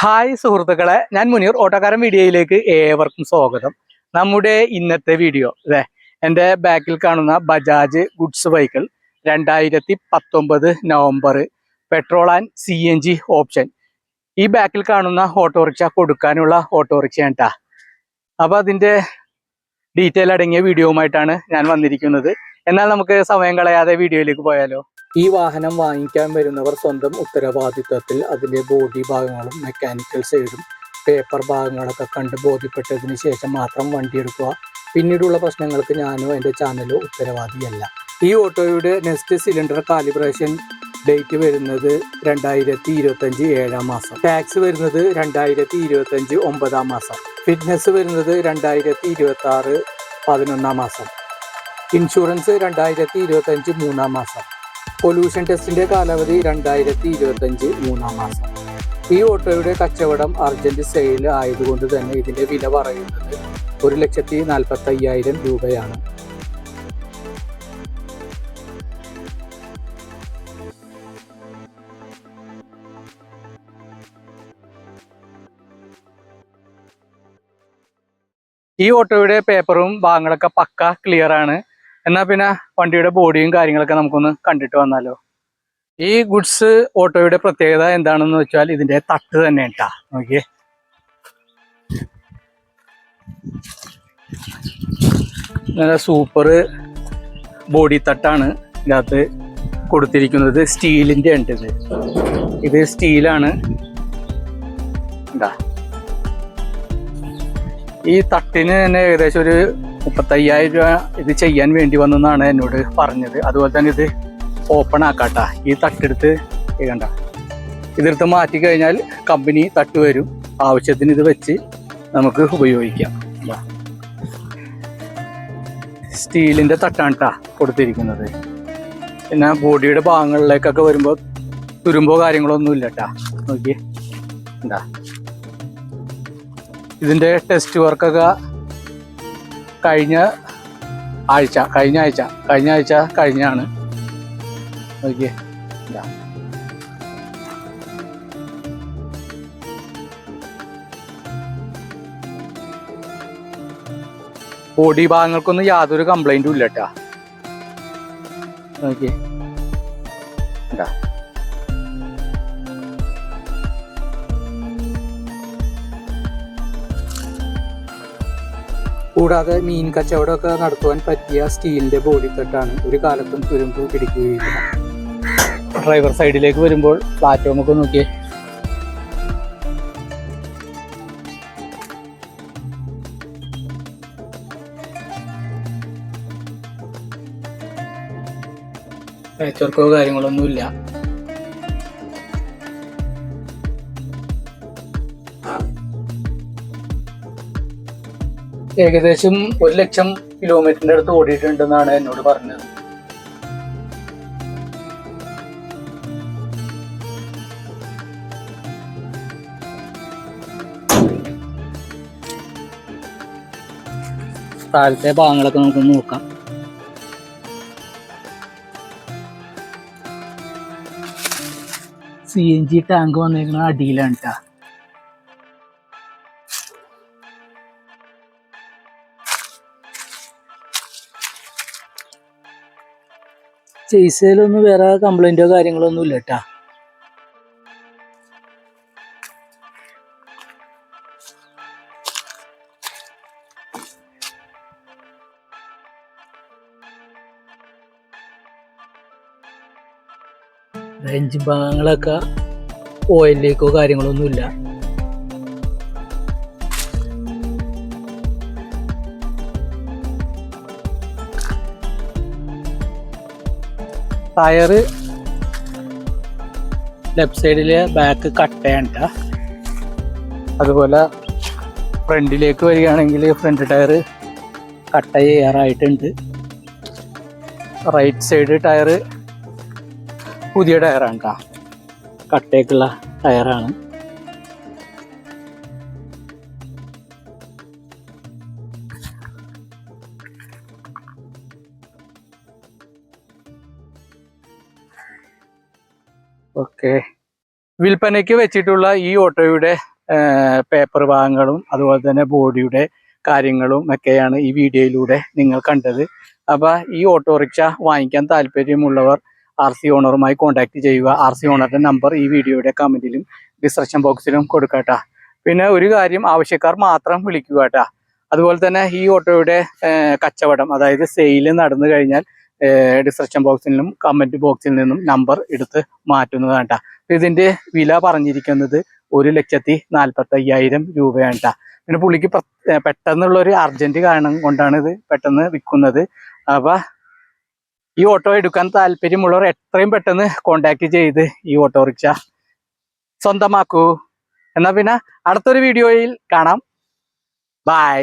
Hi സുഹൃത്തുക്കളെ ഞാൻ മുനീർ ഓട്ടോക്കാരൻ വീഡിയോയിലേക്ക് ഏവർക്കും സ്വാഗതം. നമ്മുടെ ഇന്നത്തെ വീഡിയോ അതെ എന്റെ ബാക്കിൽ കാണുന്ന ബജാജ് ഗുഡ്സ് വെഹിക്കിൾ രണ്ടായിരത്തി പത്തൊമ്പത് November petrol and C N G option. ഈ ബാക്കിൽ കാണുന്ന ഓട്ടോറിക്ഷ കൊടുക്കാനുള്ള ഓട്ടോറിക്ഷയാണ് ട്ടാ അപ്പോൾ അതിന്റെ ഡീറ്റെയിൽ അടങ്ങിയ വീഡിയോവുമായിട്ടാണ് ഞാൻ വന്നിരിക്കുന്നത്. എന്നാൽ നമുക്ക് സമയം കളയാതെ വീഡിയോയിലേക്ക് പോയാലോ? ഈ വാഹനം വാങ്ങിക്കാൻ വരുന്നവർ സ്വന്തം ഉത്തരവാദിത്വത്തിൽ അതിന്റെ ബോഡി ഭാഗങ്ങളും മെക്കാനിക്കൽ സൈഡും പേപ്പർ ഭാഗങ്ങളൊക്കെ കണ്ട് ബോധ്യപ്പെട്ടതിന് ശേഷം മാത്രം വണ്ടി എടുക്കുക. പിന്നീടുള്ള പ്രശ്നങ്ങൾക്ക് ഞാനോ എന്റെ ചാനലോ ഉത്തരവാദിയല്ല. ഈ ഓട്ടോയുടെ നെക്സ്റ്റ് സിലിണ്ടർ കാലിബ്രേഷൻ ഡേറ്റ് വരുന്നത് രണ്ടായിരത്തി ഇരുപത്തഞ്ച് ഏഴാം മാസം. ടാക്സ് വരുന്നത് രണ്ടായിരത്തി ഇരുപത്തഞ്ച് ഒമ്പതാം മാസം. ഫിറ്റ്നസ് വരുന്നത് രണ്ടായിരത്തി ഇരുപത്തി ആറ് പതിനൊന്നാം മാസം. ഇൻഷുറൻസ് രണ്ടായിരത്തി ഇരുപത്തഞ്ച് മൂന്നാം മാസം. പൊല്യൂഷൻ ടെസ്റ്റിന്റെ കാലാവധി രണ്ടായിരത്തി ഇരുപത്തഞ്ച് മൂന്നാം മാസം. ഈ ഓട്ടോയുടെ കച്ചവടം അർജന്റ് സെയിൽ ആയതുകൊണ്ട് തന്നെ ഇതിന്റെ വില പറയുന്നത് ഒരു ലക്ഷത്തി നാൽപ്പത്തി അയ്യായിരം രൂപയാണ്. ഈ ഓട്ടോയുടെ പേപ്പറും ഭാഗങ്ങളൊക്കെ പക്ക ക്ലിയർ ആണ്. എന്നാ പിന്നെ വണ്ടിയുടെ ബോഡിയും കാര്യങ്ങളൊക്കെ നമുക്കൊന്ന് കണ്ടിട്ട് വന്നാലോ? ഈ ഗുഡ്സ് ഓട്ടോയുടെ പ്രത്യേകത എന്താണെന്ന് വെച്ചാൽ ഇതിന്റെ തട്ട് തന്നെ കേട്ടാ നോക്കിയേ. നല്ല സൂപ്പർ ബോഡി തട്ടാണ് ഇതിനകത്ത് കൊടുത്തിരിക്കുന്നത് സ്റ്റീലിന്റെ ഉണ്ട് ഇത്. ഇത് സ്റ്റീലാണ്. ഈ തട്ടിന് തന്നെ ഏകദേശം ഒരു മുപ്പത്തയ്യായിരം രൂപ ഇത് ചെയ്യാൻ വേണ്ടി വന്നെന്നാണ് എന്നോട് പറഞ്ഞത്. അതുപോലെ തന്നെ ഇത് ഓപ്പൺ ആക്കാട്ട. ഈ തട്ടെടുത്ത് കണ്ട. ഇതെടുത്ത് മാറ്റി കഴിഞ്ഞാൽ കമ്പനി തട്ട് വരും. ആവശ്യത്തിന് ഇത് വെച്ച് നമുക്ക് ഉപയോഗിക്കാം. സ്റ്റീലിന്റെ തട്ടാണ് ട്ടാ കൊടുത്തിരിക്കുന്നത്. പിന്നെ ബോഡിയുടെ ഭാഗങ്ങളിലേക്കൊക്കെ വരുമ്പോൾ തുരുമ്പോ കാര്യങ്ങളൊന്നും ഇല്ല നോക്കിയേ. നോക്കി എന്താ ഇതിന്റെ ടെസ്റ്റ് വർക്കൊക്കെ കഴിഞ്ഞ ആഴ്ച കഴിഞ്ഞ ആഴ്ച കഴിഞ്ഞ ആഴ്ച കഴിഞ്ഞാണ് ഇതാ. ബോഡി ഭാഗങ്ങൾക്കൊന്നും യാതൊരു കംപ്ലൈന്റും ഇല്ല കേട്ടാ നോക്കിയേ ഇതാ. കൂടാതെ മീൻ കച്ചവടമൊക്കെ നടത്തുവാൻ പറ്റിയ സ്റ്റീലിന്റെ ബോഡി തട്ടാണ് ഒരു കാലത്തും തുരുമ്പ് പിടിക്കുകയില്ല ഡ്രൈവർ സൈഡിലേക്ക് വരുമ്പോൾ പ്ലാറ്റ്ഫോം ഒക്കെ നോക്കിയേ. പാച്ച് കാര്യങ്ങളൊന്നുമില്ല. ഏകദേശം ഒരു ലക്ഷം കിലോമീറ്ററിന്റെ അടുത്ത് ഓടിയിട്ടുണ്ടെന്നാണ് എന്നോട് പറഞ്ഞത്. താഴത്തെ ഭാഗങ്ങളൊക്കെ നമുക്ക് നോക്കാം. സി എൻ ജി ടാങ്ക് വന്നേക്കുന്ന അടിയിലാണ് കേട്ടോ ചെയ്സയിലൊന്നും വേറെ കംപ്ലൈന്റോ കാര്യങ്ങളോ ഒന്നും ഇല്ല കേട്ടാ റേഞ്ച് ഭാഗങ്ങളൊക്കെ ഓയിൽ ലീക്കോ ടയറ് ലെഫ്റ്റ് സൈഡിലെ ബാക്ക് കട്ട് ചെയ്യണ്ട അതുപോലെ ഫ്രണ്ടിലേക്ക് വരികയാണെങ്കിൽ ഫ്രണ്ട് ടയർ കട്ട ചെയ്യാറായിട്ടുണ്ട്. റൈറ്റ് സൈഡ് ടയർ പുതിയ ടയറാണ് കേട്ടോ കട്ടേക്കുള്ള ടയറാണ് ഓക്കെ. വിൽപ്പനയ്ക്ക് വെച്ചിട്ടുള്ള ഈ ഓട്ടോയുടെ പേപ്പർ ഭാഗങ്ങളും അതുപോലെ തന്നെ ബോഡിയുടെ കാര്യങ്ങളും ഒക്കെയാണ് ഈ വീഡിയോയിലൂടെ നിങ്ങൾ കണ്ടത്. അപ്പൊ ഈ ഓട്ടോറിക്ഷ വാങ്ങിക്കാൻ താല്പര്യമുള്ളവർ ആർ സി ഓണറുമായി കോൺടാക്ട് ചെയ്യുക. ആർ സി ഓണറുടെ നമ്പർ ഈ വീഡിയോയുടെ കമന്റിലും ഡിസ്ക്രിപ്ഷൻ ബോക്സിലും കൊടുക്കട്ടാ പിന്നെ ഒരു കാര്യം ആവശ്യക്കാർ മാത്രം വിളിക്കുക കേട്ടാ അതുപോലെ തന്നെ ഈ ഓട്ടോയുടെ കച്ചവടം അതായത് സെയിൽ നടന്നു കഴിഞ്ഞാൽ ഡിസ്ക്രിപ്ഷൻ ബോക്സിൽ നിന്നും കമന്റ് ബോക്സിൽ നിന്നും നമ്പർ എടുത്ത് മാറ്റുന്നതാണ് കേട്ടോ ഇതിന്റെ വില പറഞ്ഞിരിക്കുന്നത് ഒരു ലക്ഷത്തി നാൽപ്പത്തി അയ്യായിരം രൂപയാണ് ട്ടാ. പിന്നെ പുള്ളിക്ക് പെട്ടെന്നുള്ള ഒരു അർജന്റ് കാരണം കൊണ്ടാണ് ഇത് പെട്ടെന്ന് വിൽക്കുന്നത്. അപ്പൊ ഈ ഓട്ടോ എടുക്കാൻ താല്പര്യമുള്ളവർ എത്രയും പെട്ടെന്ന് കോണ്ടാക്ട് ചെയ്ത് ഈ ഓട്ടോറിക്ഷ സ്വന്തമാക്കൂ. എന്നാ പിന്നെ അടുത്തൊരു വീഡിയോയിൽ കാണാം. ബൈ